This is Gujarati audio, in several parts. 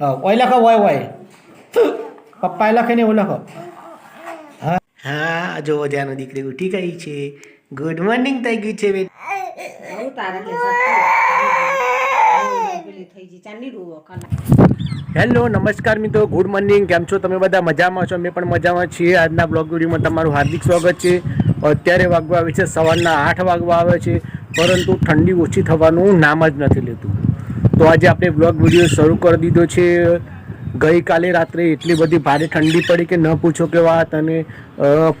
હા লেখো લખો ઓય ઓય પપ્પાએ લખે ને એવું લખો હા હા જો જાનો દીકરી ઉઠી ગઈ છે ગુડ મોર્નિંગ થઈ ગયું છે બેટા હેલો નમસ્કાર મિત્રો ગુડ મોર્નિંગ કેમ છો તમે બધા? મજામાં છો? અમે પણ મજામાં છીએ. આજના બ્લોગ વિડીયોમાં તમારું હાર્દિક સ્વાગત છે. અત્યારે વાગવા આવે છે સવારના આઠ વાગવા આવે છે પરંતુ ઠંડી ઓછી થવાનું નામ જ નથી લેતું. તો આજે આપણે બ્લોગ વીડિયો શરૂ કરી દીધો છે. ગઈકાલે રાત્રે એટલી બધી ભારે ઠંડી પડી કે ન પૂછો કે વાત અને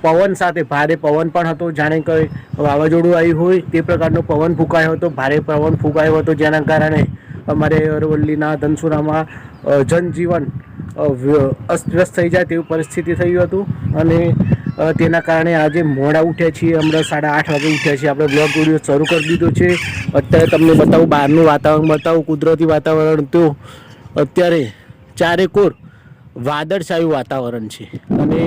પવન સાથે ભારે પવન પણ હતો. જાણે કે વાવાઝોડું આવ્યું હોય તે પ્રકારનો પવન ફૂંકાયો હતો. ભારે પવન ફૂંકાયો હતો જેના કારણે અમારે અરવલ્લીના ધનસુરામાં જનજીવન અસ્તવ્યસ્ત થઈ જાય તેવી પરિસ્થિતિ થયું હતું. અને તેના કારણે આજે મોડા ઉઠ્યા છીએ, હમણાં સાડા આઠ વાગે ઉઠ્યા છીએ. આપણે બ્લોગ વીડિયો શરૂ કરી દીધો છે. અત્યારે તમને બતાવું, બહારનું વાતાવરણ બતાવું, કુદરતી વાતાવરણ તો અત્યારે ચારેકોર વાદળછાયું વાતાવરણ છે. અને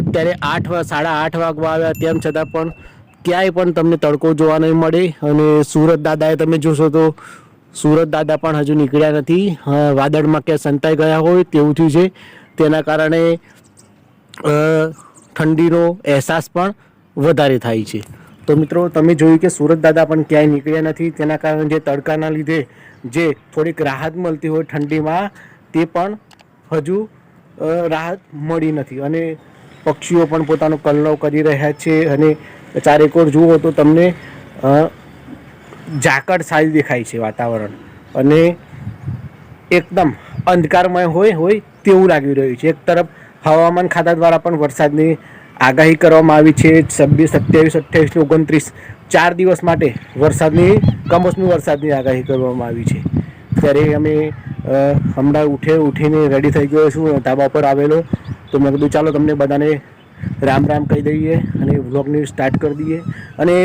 અત્યારે આઠ સાડા આઠ વાગવા આવ્યા. તેમ છતાં પણ ક્યાંય પણ તમને તડકો જોવા નહીં મળે. અને સુરત દાદાએ તમે જોશો તો સુરત દાદા પણ હજુ નીકળ્યા નથી. વાદળમાં ક્યાં સંતાઈ ગયા હોય તેવું થયું છે. તેના કારણે ઠંડીનો અહેસાસ પણ વધારે થાય છે. તો મિત્રો, તમે જોયું કે સુરત દાદા પણ ક્યાંય નીકળ્યા નથી. તેના કારણે જે તડકાના લીધે જે થોડીક રાહત મળતી હોય ઠંડીમાં, તે પણ હજુ રાહત મળી નથી. અને પક્ષીઓ પણ પોતાનો કલરવ કરી રહ્યા છે. અને ચારેકોર જુઓ તો તમને ઝાકળ સારી દેખાય છે વાતાવરણ. અને એકદમ અંધકારમય હોય હોય તેવું લાગી રહ્યું છે. એક તરફ હવામાન ખાતા દ્વારા પણ વરસાદની આગાહી કરવામાં આવી છે. છવ્વીસ, સત્યાવીસ, અઠ્યાવીસ ઓગણત્રીસ ચાર દિવસ માટે વરસાદની, કમોસમી વરસાદની આગાહી કરવામાં આવી છે. ત્યારે અમે હમણાં ઉઠે, ઉઠીને રેડી થઈ ગયો છું ધાબા પર આવેલો. તો મેં કીધું, ચાલો તમને બધાને રામ રામ કહી દઈએ અને વ્લોગને સ્ટાર્ટ કરી દઈએ. અને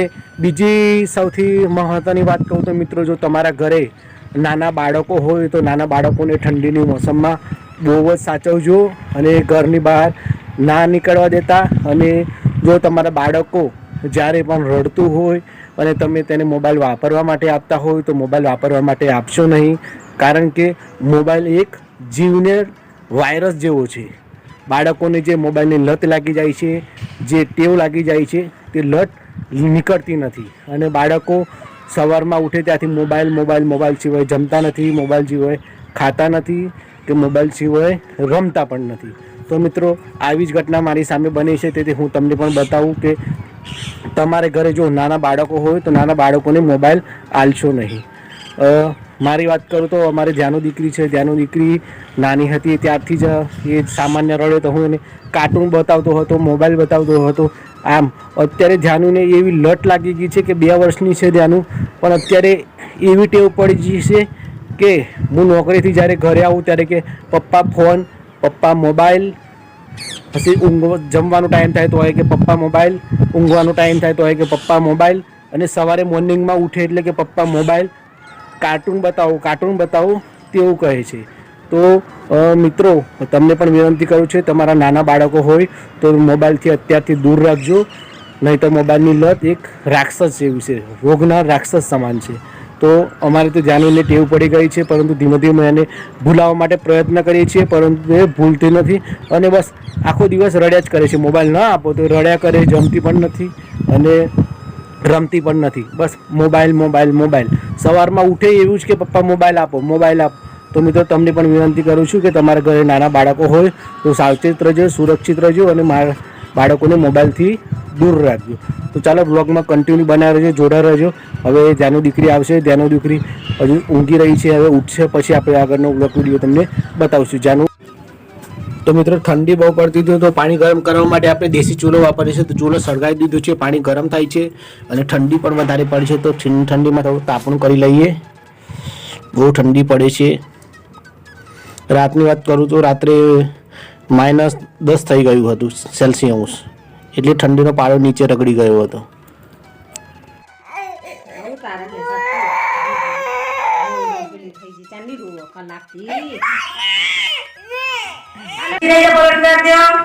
બીજી સૌથી મહત્ત્વની વાત કહું તો મિત્રો, જો તમારા ઘરે નાના બાળકો હોય તો નાના બાળકોને ઠંડીની મોસમમાં બહુ જ સાચવજો અને ઘરની બહાર ના નીકળવા દેતા અને જો તમારા બાળકો જ્યારે પણ રડતું હોય અને તમે તેને મોબાઈલ વાપરવા માટે આપતા હોય તો મોબાઈલ વાપરવા માટે આપશો નહીં. કારણ કે મોબાઈલ એક જીવને વાયરસ જેવો છે. બાળકોને જે મોબાઈલની લત લાગી જાય છે, જે ટેવ લાગી જાય છે, તે લત નીકળતી નથી. અને બાળકો સવારમાં ઉઠે ત્યાંથી મોબાઈલ મોબાઈલ મોબાઈલ સિવાય જમતા નથી, મોબાઈલ સિવાય ખાતા નથી. કે મોબાઈલ સિવાય રમતા પણ નથી. તો મિત્રો, આવી જ ઘટના મારી સામે બની છે. તેથી હું તમને પણ બતાવું કે તમારે ઘરે જો નાના બાળકો હોય, તો નાના બાળકોને મોબાઈલ આલશો નહીં. મારી વાત કરું તો અમારે જ્યાંનું દીકરી છે. જ્યાંનું દીકરી નાની હતી. ત્યારથી જ એ સામાન્ય રડે તો હું એને કાર્ટૂન બતાવતો હતો મોબાઈલ બતાવતો હતો. આમ, અત્યારે ધ્યાનુને એવી લટ લાગી ગઈ છે કે બે વર્ષની છે ધ્યાનું. પણ અત્યારે એવી ટેવ પડી ગઈ છે કે હું નોકરીથી જ્યારે ઘરે આવું ત્યારે કે પપ્પા ફોન, પપ્પા મોબાઈલ, પછી ઊંઘ જમવાનો ટાઈમ થાય તો હોય કે પપ્પા મોબાઈલ, ઊંઘવાનો ટાઈમ થાય તો હોય કે પપ્પા મોબાઈલ અને સવારે મોર્નિંગમાં ઉઠે એટલે કે પપ્પા મોબાઈલ. કાર્ટૂન બતાવો કાર્ટૂન બતાવો તેવું કહે છે. તો મિત્રો, તમને પણ વિનંતી કરું છું, તમારા નાના બાળકો હોય તો મોબાઈલથી અત્યારથી દૂર રાખજો. નહીં તો મોબાઈલની લત એક રાક્ષસ જેવી છે, રોગના રાક્ષસ સમાન છે. તો અમારે તો જાણીને ટેવ પડી ગઈ છે, પરંતુ ધીમે ધીમે એને ભૂલાવવા માટે પ્રયત્ન કરીએ છીએ, પરંતુ એ ભૂલતી નથી અને બસ આખો દિવસ રડ્યા જ કરે છે. મોબાઈલ ન આપો તો રડ્યા કરે, જમતી પણ નથી અને રમતી પણ નથી. બસ મોબાઈલ મોબાઈલ મોબાઈલ. સવારમાં ઉઠે એવું જ કે, પપ્પા, મોબાઈલ આપો મોબાઈલ આપો. તો મિત્રો, તમને પણ વિનંતી કરું છું કે તમારા ઘરે નાના બાળકો હોય તો સાવચેત રહેજો, સુરક્ષિત રહેજો અને મારા બાળકોને મોબાઈલથી દૂર રાખજો તો ચાલો બ્લોગમાં કન્ટિન્યુ બનાવી રહેજો જોડા રહેજો. હવે જ્યાંનું દીકરી આવશે ધ્યાનો દીકરી હજુ ઊંઘી રહી છે, હવે ઉઠશે, પછી આપણે આગળનો બ્લોગ વીડિયો તમને બતાવશું. જ્યાંનું તો મિત્રો ઠંડી બહુ પડતી હતી, તો પાણી ગરમ કરવા માટે આપણે દેશી ચૂલો વાપરીએ છીએ. તો ચૂલો સળગાવી દીધો છે, પાણી ગરમ થાય છે અને ઠંડી પણ વધારે પડે છે. તો ઠંડીમાં થોડું તાપણું કરી લઈએ. બહુ ઠંડી પડે છે. રાતની વાત કરું તો રાત્રે માઇનસ દસ થઈ ગયું હતું સેલ્સિયસ એટલે ઠંડીનો પારો નીચે રગડી ગયો હતો. ગઈ.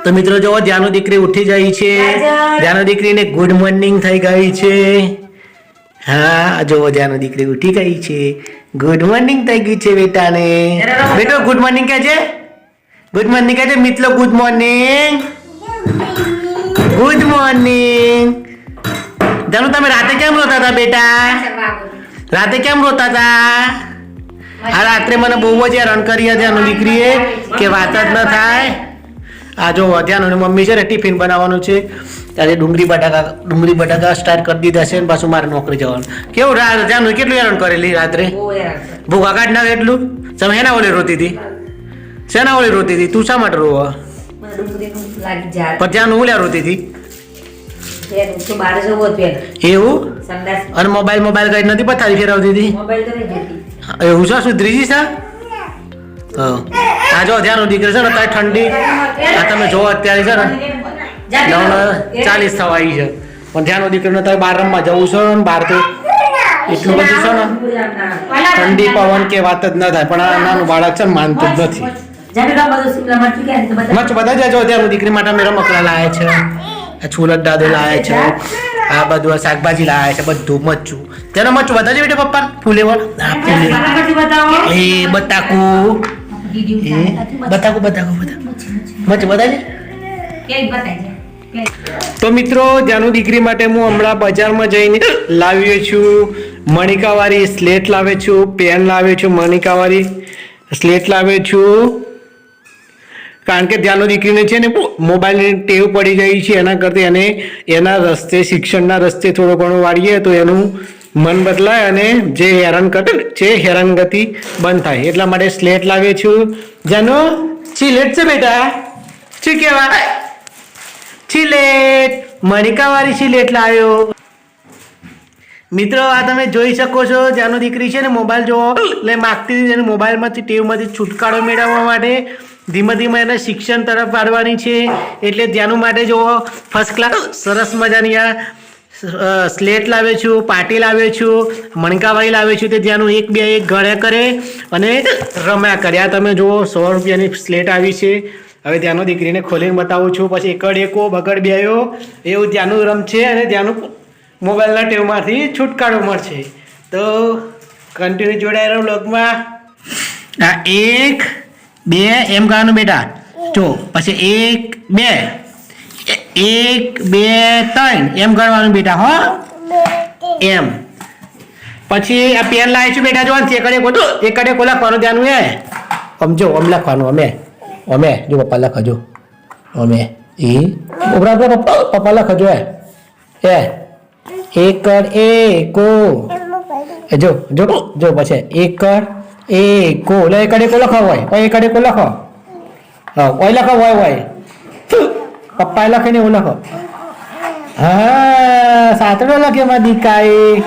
તો મિત્રો જો ધ્યાનો દીકરી ઉઠી જાય છે. ધ્યાનો દીકરીને ગુડ મોર્નિંગ થઈ ગઈ છે. હા જો ધ્યાનો દીકરી ઉઠી ગઈ છે. ગુડ મોર્નિંગ થઈ ગયું છે બેટાને. બેટો ગુડ મોર્નિંગ કહે છે? ગુડ મોર્નિંગ કહે છે? મિત્રો ગુડ મોર્નિંગ ગુડ મોર્નિંગ જાનુ તમે રાતે કેમ રોતા હતા બેટા રાતે કેમ રોતા હતા આ રાત્રે મને બહુ જ હેરાન કરી હતી એનું દીકરીએ કે વાત જ ન થાય આ જો ધ્યાન અને મમ્મી છે ને ટિફિન બનાવવાનું છે. ત્યારે ડુંગળી બટાકા ડુંગળી બટાકા સ્ટાર્ટ કરી દીધા છે ને પાછું મારે નોકરી જવાનું. કેવું જાનું કેટલું હેરાન કરેલી રાત્રે. ભૂખા કાઢ ના એટલું? તમે હેના ઓલે રોતી હતી? શેના ઓલે રોતી હતી? તું શા માટે રોવા? મને ડુંગળીનું લાગી જાય પણ ત્યાં હું. એવું? અને મોબાઈલ મોબાઈલ કઈ નથી પથારી ફેરવતી હતી. એવું છે સુધરી છે? હા જો ધ્યાન દીકરી છે ને અત્યારે ઠંડી. આ તમે જો અત્યારે છે ને નવ ચાલીસ થવા આવી છે. પણ ધ્યાન દીકરીને અત્યારે બહાર રમવા જવું છે ને બહાર તો એટલું બધું છે ને. ઠંડી પવન કે વાત જ ન થાય. પણ આ નાનું બાળક છે ને માનતું જ નથી. મચ બધા જજો અત્યારે દીકરી માટે અમે રમકડા લાયા છે આ છુલક દાદો લાયા છે આ બધું શાકભાજી લાયા છે બધું મચું તેનો મચ્ચું બધા છે બેટા પપ્પા ફૂલેવર આ ફૂલે. એ બતાકુ. એ બતાકુ બતાકુ બધા મચ બધા છે? ક્યાંય બતાય છે. ક્યાંય. તો મિત્રો જાનુ દીકરી માટે હું હમણાં બજારમાં જઈને લાવ્યો છું. મણિકાવાળી સ્લેટ લાવે છું પેન લાવ્યો છું મણિકાવાળી સ્લેટ લાવ્યો છું. કારણ કે ત્યાંનો દીકરીને છે ને મોબાઈલની ટેવ પડી ગઈ છે, એના કરતાં એને એના રસ્તે, શિક્ષણના રસ્તે થોડો ઘણો વાળીએ તો એનું મન બદલાય અને જે હેરાન કરે છે હેરાનગતિ બંધ થાય. એટલા માટે સ્લેટ લાવે છું. જાનો છીલેટ છે બેટા? શું કહેવાય? સિલેટ મણિકાવાળી સિલેટ લાવ્યો. મિત્રો, આ તમે જોઈ શકો છો જ્યાંનો દીકરી છે ને મોબાઈલ જોવો. એટલે માગતી હતી એને મોબાઈલમાંથી, ટેવમાંથી છુટકારો મેળવવા માટે. ધીમે ધીમે એને શિક્ષણ તરફ વાળવાની છે. એટલે ત્યાંનું માટે જોવો ફર્સ્ટ ક્લાસ સરસ મજાની આ સ્લેટ લાવ્યો છું, પાટી લાવ્યો છું, મણકાવાળી લાવ્યો છું તે ત્યાંનું એક બે એક ગળ્યા કરે અને રમ્યા કરે. આ તમે જુઓ, સો રૂપિયાની સ્લેટ આવી છે. હવે ત્યાંનો દીકરીને ખોલીને બતાવું છું. પછી એકડ એકો, બગડ બેયો, એવું ત્યાંનું રમ છે અને ત્યાંનું મોબાઈલના ટેવમાંથી છુટકારો મળશે. તો કન્ટિન્યુ જોડાયેલો બ્લોગમાં આ એક બે એમ ગાવાનું બેટા જો પછી એક બે. એક બે ત્રણ. એમ ગણવાનું બેટા હો? એમ. પછી આ પેન લાવી છું બેટા જો કડે કોતો એકડે કો લખવાનું ત્યાંનું એ આમ જો આમ લખવાનું અમે અમે જો પપ્પા લખજો. અમે એ. ઉભરા પપ્પા પપ્પા લખજો એ એ એકડ એ કો જો જો જો પછી એકડ એ કો લે કડે કો લખો હોય ઓય એકડે કો લખો. હા, ઓય લખો હોય હોય પપ્પાએ લખીને એવું લખો. હા, સાતડો લખે માં દીકાએ.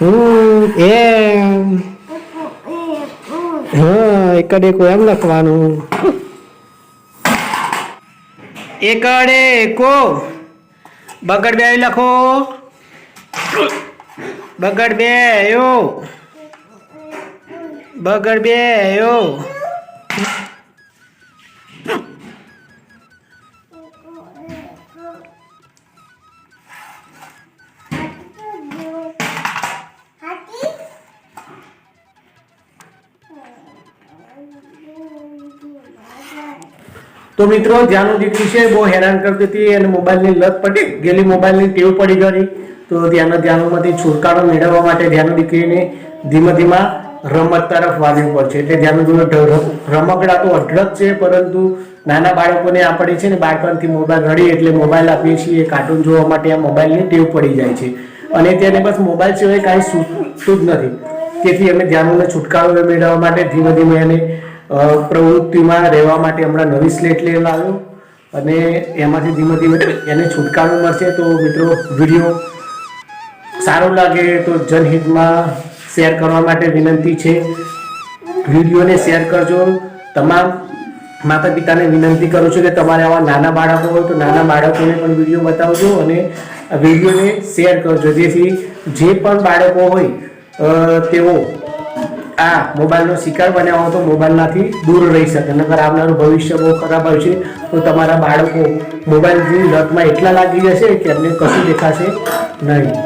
હું. એમ. હા એકડે કો એમ લખવાનું. એકડે કો બગડ બે લખો. બગડ બે યો બગડ બે યો તો મિત્રો જ્યાંનું દીકરી છે બહુ હેરાન કરતી હતી અને મોબાઈલની લત પડી. ગયેલી મોબાઈલની ટેવ પડી ગઈ. તો ત્યાંના ધ્યાનોમાંથી છુટકારો મેળવવા માટે ધ્યાન દીકરીને ધીમે ધીમા રમત તરફ વાળવું પડશે. એટલે ધ્યાન રમકડા તો અઢળક છે, પરંતુ નાના બાળકોને આપણે છે ને બાળપણથી મોબાઈલ રડી એટલે મોબાઈલ આપીએ છીએ, કાર્ટૂન જોવા માટે આ મોબાઈલની ટેવ પડી જાય છે. અને તેને બસ મોબાઈલ સિવાય કાંઈ સૂચતું જ નથી. તેથી અમે ધ્યાનોને છુટકારો મેળવવા માટે ધીમે ધીમે એને પ્રવૃત્તિમાં રહેવા માટે હમણાં નવી સ્લેટ લઈ લાવ્યો અને એમાંથી ધીમે ધીમે એને છુટકારો મળશે. તો મિત્રો, વીડિયો સારો લાગે તો જનહિતમાં શેર કરવા માટે વિનંતી છે. વિડીયોને શેર કરજો. તમામ માતા પિતાને વિનંતી કરું છું કે તમારે આવા નાના બાળકો હોય તો નાના બાળકોને પણ વીડિયો બતાવજો અને વિડીયોને શેર કરજો. જેથી જે પણ બાળકો હોય તેઓ આ મોબાઈલનો શિકાર બન્યા હોય તો મોબાઈલમાંથી દૂર રહી શકે. નકર આવનારું ભવિષ્ય બહુ ખરાબ આવશે તો તમારા બાળકો મોબાઈલની લતમાં એટલા લાગી જશે કે એમને કશું દેખાશે નહીં.